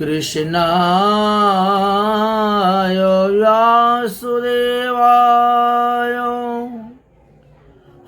कृष्णाय वासुदेवाय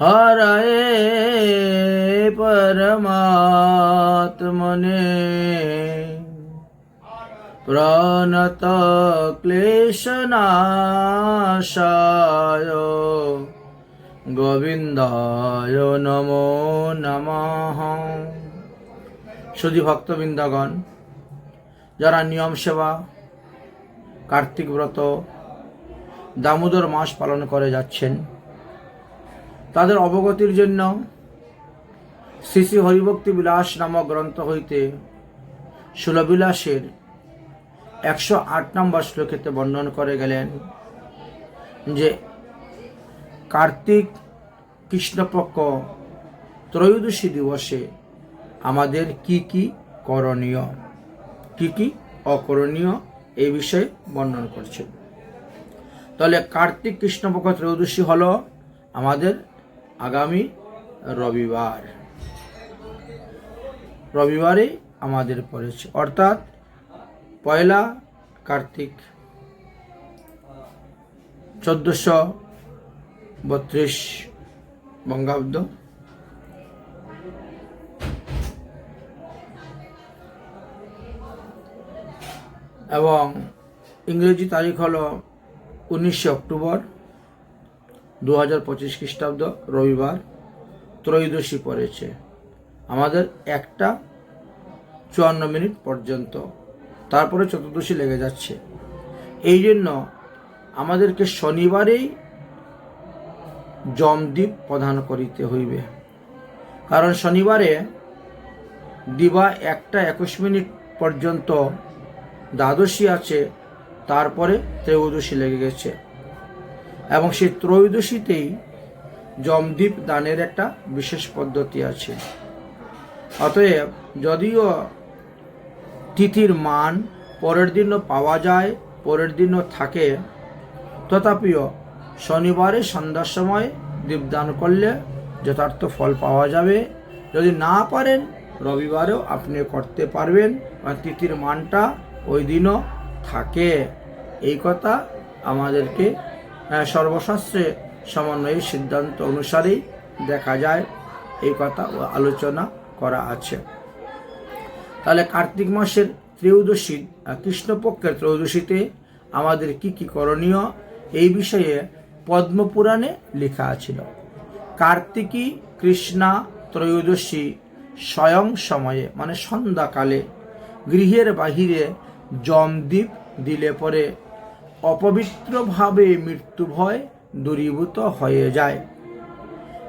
हरये परमात्मने प्रणतक्लेशनाशाय গোবিন্দায় নমো নমঃ সুধী ভক্তবৃন্দাগণ যারা নিয়ম সেবা, কার্তিক ব্রত, দামোদর মাস পালন করে যাচ্ছেন, তাদের অবগতির জন্য শ্রী শ্রী হরিভক্তি বিলাস নামক গ্রন্থ হইতে সুলবিলাসের একশো আট নম্বর শ্লোকেতে বর্ণন করে গেলেন যে, কার্তিক কৃষ্ণপক্ষ ত্রয়োদশী দিবসে আমাদের কি কি করণীয়? কি কি অকরণীয় এই বিষয়ে বর্ণন করছেন তাহলে কার্তিক কৃষ্ণপক্ষ ত্রয়োদশী হলো আমাদের আগামী রবিবার। রবিবারে আমাদের পড়েছে। অর্থাৎ পয়লা কার্তিক চোদ্দশো বত্রিশ বঙ্গাব্দ এবং ইংরেজি তারিখ হলো উনিশে অক্টোবর দু হাজার পঁচিশ খ্রিস্টাব্দ, রবিবার ত্রয়োদশী পড়েছে। আমাদের একটা চুয়ান্ন মিনিট পর্যন্ত। তারপরে চতুর্দশী লেগে যাচ্ছে। এই জন্য আমাদেরকে শনিবারেই জমদ্বীপ প্রদান করিতে হইবে। কারণ শনিবারে দিবা একটা একুশ মিনিট পর্যন্ত দ্বাদশী আছে, তারপরে ত্রয়োদশী লেগে গেছে। এবং সেই ত্রয়োদশীতেই জমদ্বীপ দানের একটা বিশেষ পদ্ধতি আছে। অতএব যদিও তিথির মান পরের দিনও পাওয়া যায়, পরের দিনও থাকে, তথাপিও শনিবারে সন্ধ্যার সময় দীপদান করলে যথার্থ ফল পাওয়া যাবে। যদি না পারেন, রবিবারেও আপনি করতে পারবেন। কারণ তিথির মানটা ওই দিনও থাকে। এই কথা আমাদেরকে সর্বশাস্ত্রে সমন্বয়ের সিদ্ধান্ত অনুসারেই দেখা যায়। এই কথা আলোচনা করা আছে। তাহলে কার্তিক মাসের ত্রয়োদশী কৃষ্ণপক্ষের ত্রয়োদশীতে আমাদের কি কি করণীয়? এই বিষয়ে পদ্মপুরাণে লেখা ছিল কার্তিকী কৃষ্ণা ত্রয়োদশী স্বয়ং সময়ে মানে সন্ধ্যাকালে গৃহের বাহিরে জমদ্বীপ দিলে পরে অপবিত্রভাবে মৃত্যু ভয় দূরীভূত হয়ে যায়।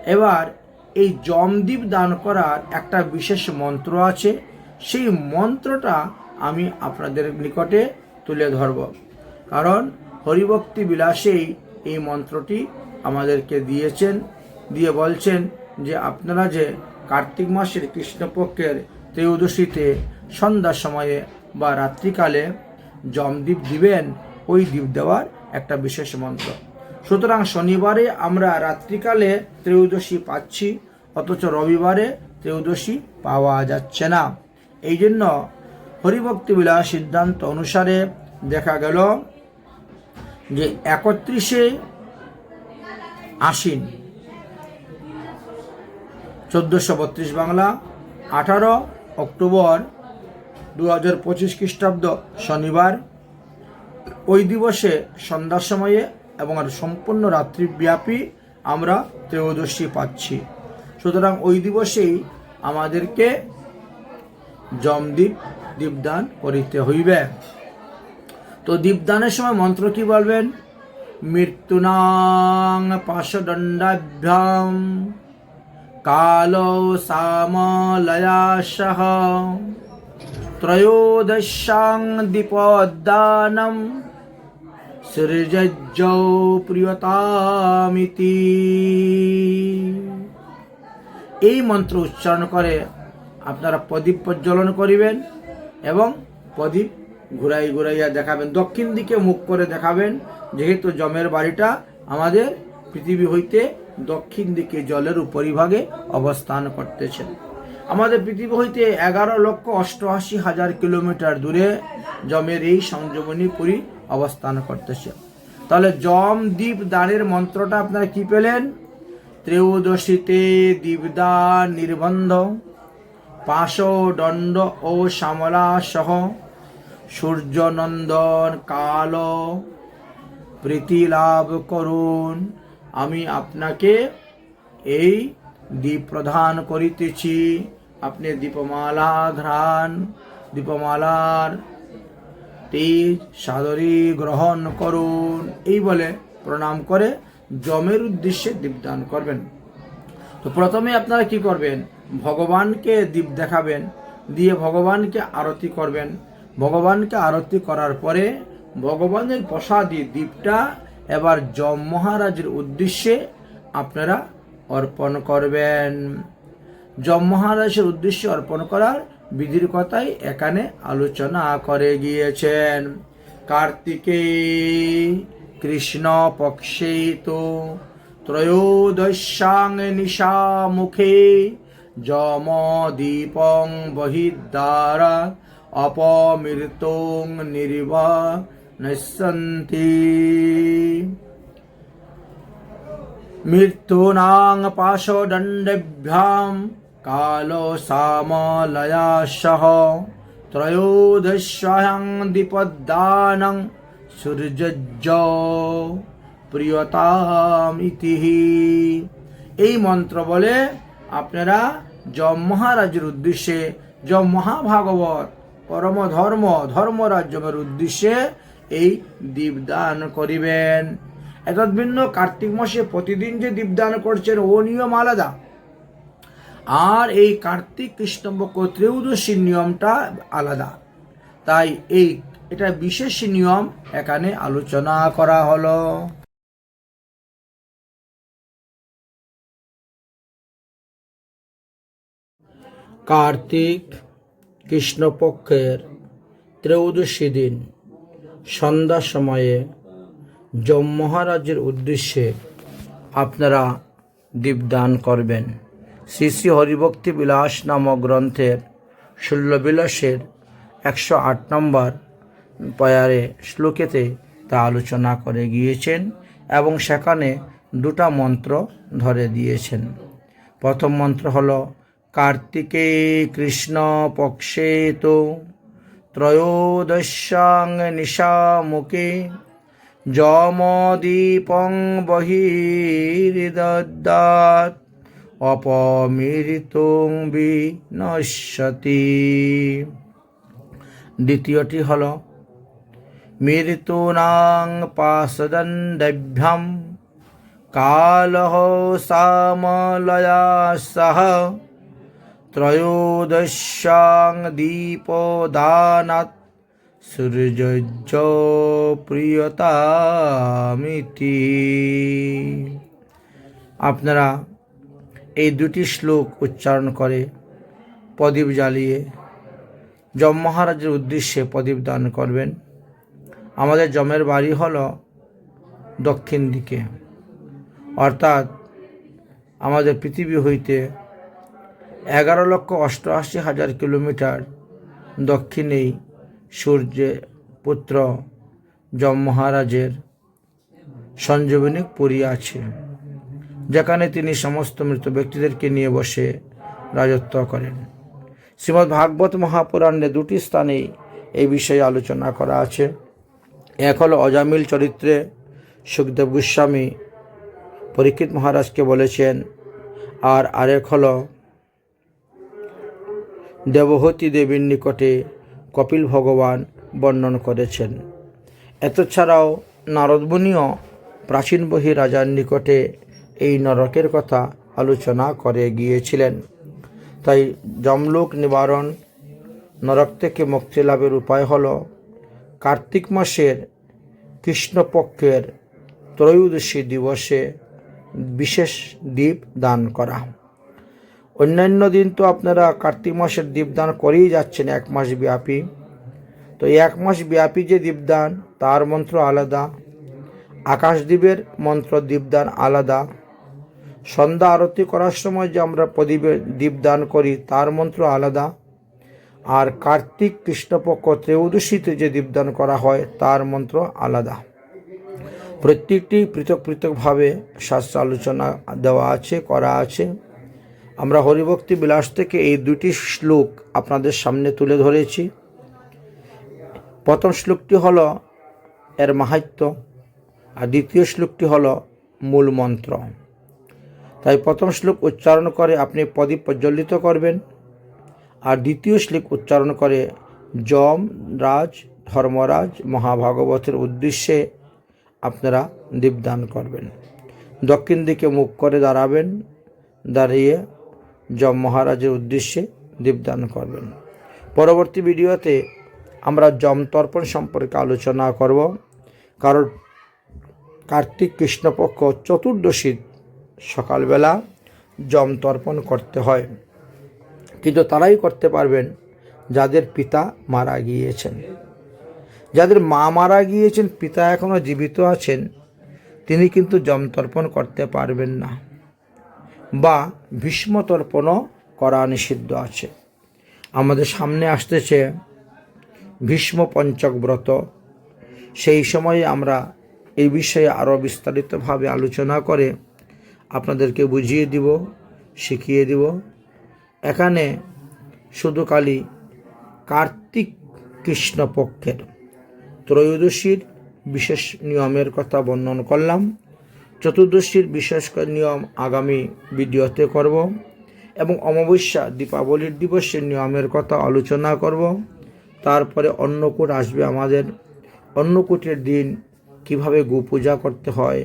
এবার এই জমদ্বীপ দান করার একটা বিশেষ মন্ত্র আছে। সেই মন্ত্রটা আমি আপনাদের নিকটে তুলে ধরব। কারণ হরিভক্তি বিলাসেই এই মন্ত্রটি আমাদেরকে দিয়েছেন, দিয়ে বলছেন যে আপনারা যে কার্তিক মাসের কৃষ্ণপক্ষের ত্রয়োদশীতে সন্ধ্যার সময়ে বা রাত্রিকালে জমদ্বীপ দিবেন, ওই দ্বীপ দেওয়ার একটা বিশেষ মন্ত্র। সুতরাং শনিবারে আমরা রাত্রিকালে ত্রয়োদশী পাচ্ছি, অথচ রবিবারে ত্রয়োদশী পাওয়া যাচ্ছে না। এই জন্য হরিভক্তি বিলাস সিদ্ধান্ত অনুসারে দেখা গেল যে একত্রিশে আশ্বিন, চোদ্দোশো বত্রিশ বাংলা, আঠারো অক্টোবর দু হাজার পঁচিশ খ্রিস্টাব্দ শনিবার। ওই দিবসে সন্ধ্যার সময়ে এবং আর সম্পূর্ণ রাত্রিব্যাপী আমরা ত্রয়োদশী পাচ্ছি। সুতরাং ওই দিবসেই আমাদেরকে জমদ্বীপ দীপদান করিতে হইবে। তো দীপদানের সময় মন্ত্র কি বলবেন? মৃত্যুনাং পাশদণ্ডাভ্যাম কাল সামলয়াসহ। ত্রয়োদশাং দীপদানম সৃজজ্জৌ প্রিয়তামিতি এই মন্ত্র উচ্চারণ করে আপনারা প্রদীপ প্রজ্বলন করিবেন এবং প্রদীপ ঘুরাই ঘুরাইয়া দেখাবেন, দক্ষিণ দিকে মুখ করে দেখাবেন, যেহেতু জমের বাড়িটা আমাদের পৃথিবী হইতে দক্ষিণ দিকে জলের উপরিভাগে অবস্থান করতেছেন আমাদের পৃথিবী হইতে এগারো লক্ষ অষ্টআশি হাজার কিলোমিটার দূরে জমের এই সংযমনী পুরী অবস্থান করতেছে। তাহলে জম দ্বীপ দানের মন্ত্রটা আপনারা কি পেলেন? ত্রয়োদশীতে দীপদান নির্বন্ধ পাশ দণ্ড ও শ্যামলা সহ সূর্যনন্দন কাল, প্রীতি লাভ করুন। আমি আপনাকে এই দ্বীপ প্রদান করিতেছি। আপনি দীপমালা ঘ্রাণ দীপমালার তেজ সাদরী গ্রহণ করুন। এই বলে প্রণাম করে জমের উদ্দেশ্যে দীপদান করবেন। তো প্রথমে আপনারা কি করবেন? ভগবানকে দীপ দেখাবেন, দিয়ে ভগবানকে আরতি করবেন। ভগবানকে আরতি করার পরে ভগবানের প্রসাদী দীপটা এবার যম মহারাজের উদ্দেশ্যে আপনারা অর্পণ করবেন। যম মহারাজের উদ্দেশ্যে অর্পণ করার বিধির কথাই এখানে আলোচনা করে গিয়েছেন। কার্তিকে কৃষ্ণ পক্ষে তো ত্রয়োদশাং নিশা মুখে যম দীপং বহিদ্বারা অপমৃতং নির্বা নশ্যন্তি মৃত্যুনাং পাশদণ্ডভ্যাম কালো সামলয়া সহ ত্রয়োদশ্যাং দীপদানং সূর্যজ্জ প্রিয়তামিতি এই মন্ত্র বলে আপনারা যম মহারাজের উদ্দেশ্যে, যম মহাভাগবত পরম ধর্ম ধর্মরাজ্যমের উদ্দেশ্যে এই দীপদান করিবেন। এতদ ভিন্ন কার্তিক মাসে প্রতিদিন যে দীপদান করছেন ও নিয়ম আলাদা। আর এই কার্তিক কৃষ্ণপক্ষ ত্রয়োদশী নিয়মটা আলাদা। তাই এই, এটা বিশেষ নিয়ম, এখানে আলোচনা করা হলো। কার্তিক কৃষ্ণপক্ষের ত্রয়োদশী দিন সন্ধ্যা সময়ে যম মহারাজের উদ্দেশ্যে আপনারা দীপদান করবেন। শ্রী শ্রী হরিভক্তি বিলাস নামক গ্রন্থের ষোল্লবিলাসের একশো আট নম্বর পয়ারে শ্লোকেতে তা আলোচনা করে গিয়েছেন এবং সেখানে দুটা মন্ত্র ধরে দিয়েছেন। প্রথম মন্ত্র হল, কার্তিকে কৃষ্ণ পক্ষে তো ত্রয়োদশাং নিশামুখে যমদীপং বহির্দদ্দাত অপমৃতুং বিনশ্যতি। দ্বিতীয়টি হল মৃত্যুনাং পাশদণ্ডভ্যম কালহ সামলয়া সহ ত্রয়োদশ্যাং দীপদানাৎ সূর্যজ্জ প্রিয়তামিতি আপনারা এই দুটি শ্লোক উচ্চারণ করে প্রদীপ জ্বালিয়ে যম মহারাজের উদ্দেশ্যে প্রদীপ দান করবেন। আমাদের জমের বাড়ি হল দক্ষিণ দিকে। অর্থাৎ আমাদের পৃথিবী হইতে এগারো লক্ষ অষ্টআশি হাজার কিলোমিটার দক্ষিণেই সূর্যের পুত্র যম মহারাজের সঞ্জীবনী পুরী আছে, যেখানে তিনি সমস্ত মৃত ব্যক্তিদেরকে নিয়ে বসে রাজত্ব করেন। শ্রীমদ্ ভাগবত মহাপুরাণে দুটি স্থানেই এই বিষয়ে আলোচনা করা আছে। এক হল অজামিল চরিত্রে সুখদেব গোস্বামী পরীক্ষিত মহারাজকে বলেছেন, আর আরেক হলো দেবহতী দেবীর নিকটে কপিল ভগবান বর্ণন করেছেন। এত ছাড়াও নারদমুনিও প্রাচীন বহি রাজার নিকটে এই নরকের কথা আলোচনা করে গিয়েছিলেন। তাই যমলোক নিবারণ নরক থেকে মুক্তি লাভের উপায় হল কার্তিক মাসের কৃষ্ণপক্ষের ত্রয়োদশী দিবসে বিশেষ দ্বীপ দান করা। অন্যান্য দিন তো আপনারা কার্তিক মাসের দীপদান করেই যাচ্ছেন এক মাস ব্যাপী। তো এক মাস ব্যাপী যে দীপদান, তার মন্ত্র আলাদা আকাশদ্বীপের মন্ত্র দীপদান আলাদা। সন্ধ্যা আরতি করার সময় যে আমরা প্রদীপে দীপদান করি, তার মন্ত্র আলাদা। আর কার্তিক কৃষ্ণপক্ষ ত্রয়োদশীতে যে দীপদান করা হয়, তার মন্ত্র আলাদা। প্রত্যেকটি পৃথক পৃথকভাবে শাস্ত্র আলোচনা দেওয়া আছে, করা আছে। আমরা হরিভক্তি বিলাস থেকে এই দুটি শ্লোক আপনাদের সামনে তুলে ধরেছি। প্রথম শ্লোকটি হল এর মাহাত্য আর দ্বিতীয় শ্লোকটি হল মূল মন্ত্র। তাই প্রথম শ্লোক উচ্চারণ করে আপনি প্রদীপ প্রজ্বলিত করবেন, আর দ্বিতীয় শ্লোক উচ্চারণ করে যম, রাজ, ধর্মরাজ, মহাভাগবতের উদ্দেশ্যে আপনারা দীপদান করবেন। দক্ষিণ দিকে মুখ করে দাঁড়াবেন, দাঁড়িয়ে যম মহারাজের উদ্দেশ্যে দীপদান করবেন। পরবর্তী ভিডিওতে আমরা যম তর্পণ সম্পর্কে আলোচনা করব। কারণ কার্তিক কৃষ্ণপক্ষ চতুর্দশী সকালবেলা যম তর্পণ করতে হয়। কিন্তু তারাই করতে পারবেন যাদের পিতা মারা গিয়েছেন। যাদের মা মারা গিয়েছেন, পিতা এখনও জীবিত আছেন, তিনি কিন্তু যম তর্পণ করতে পারবেন না। বা ভীষ্ম তর্পণও করা নিষিদ্ধ আছে। আমাদের সামনে আসতেছে ভীষ্ম পঞ্চক ব্রত সেই সময়ে আমরা এই বিষয়ে আরও বিস্তারিতভাবে আলোচনা করে আপনাদেরকে বুঝিয়ে দিব, শিখিয়ে দিব। এখানে শুধু খালি কার্তিক কৃষ্ণপক্ষের ত্রয়োদশীর বিশেষ নিয়মের কথা বর্ণন করলাম। চতুর্দশীর বিশেষ করে নিয়ম আগামী ভিডিওতে করব এবং অমাবস্যা দীপাবলির দিবসের নিয়মের কথা আলোচনা করব। তারপরে অন্নকূট আসবে আমাদের। অন্নকূটের দিন কীভাবে গো পূজা করতে হয়,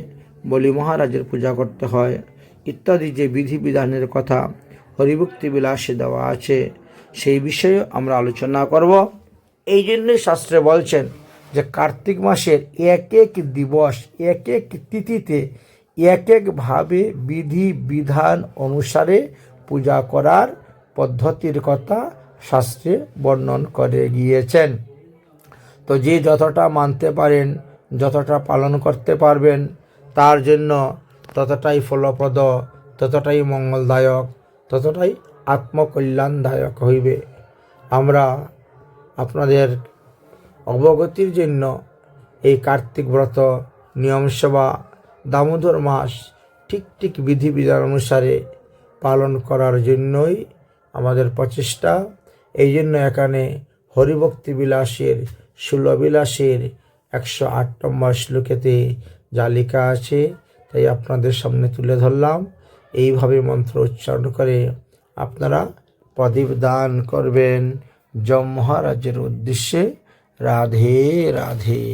বলি মহারাজের পূজা করতে হয়, ইত্যাদি যে বিধিবিধানের কথা হরিভক্তি বিলাসে দেওয়া আছে, সেই বিষয়ে আমরা আলোচনা করব। এই জন্যই শাস্ত্রে বলছেন যে কার্তিক মাসের এক এক দিবস, এক এক তিথিতে এক একভাবে বিধি বিধান অনুসারে পূজা করার পদ্ধতির কথা শাস্ত্রে বর্ণন করে গিয়েছেন। তো যে যতটা মানতে পারেন, যতটা পালন করতে পারবেন, তার জন্য ততটাই ফলপ্রদ, ততটাই মঙ্গলদায়ক, ততটাই আত্মকল্যাণদায়ক হইবে। আমরা আপনাদের অবগতির জন্য এই কার্তিক ব্রত নিয়মসভা দামোদর মাস ঠিক ঠিক বিধিবিধান অনুসারে পালন করার জন্যই আমাদের প্রচেষ্টা। এই জন্য এখানে হরিভক্তি বিলাসের ষোলবিলাসের একশো আট নম্বর শ্লোকেতে যা লেখা আছে, তাই আপনাদের সামনে তুলে ধরলাম। এইভাবে মন্ত্র উচ্চারণ করে আপনারা প্রদীপ দান করবেন। যম মহারাজের উদ্দেশ্যে। রাধে রাধে।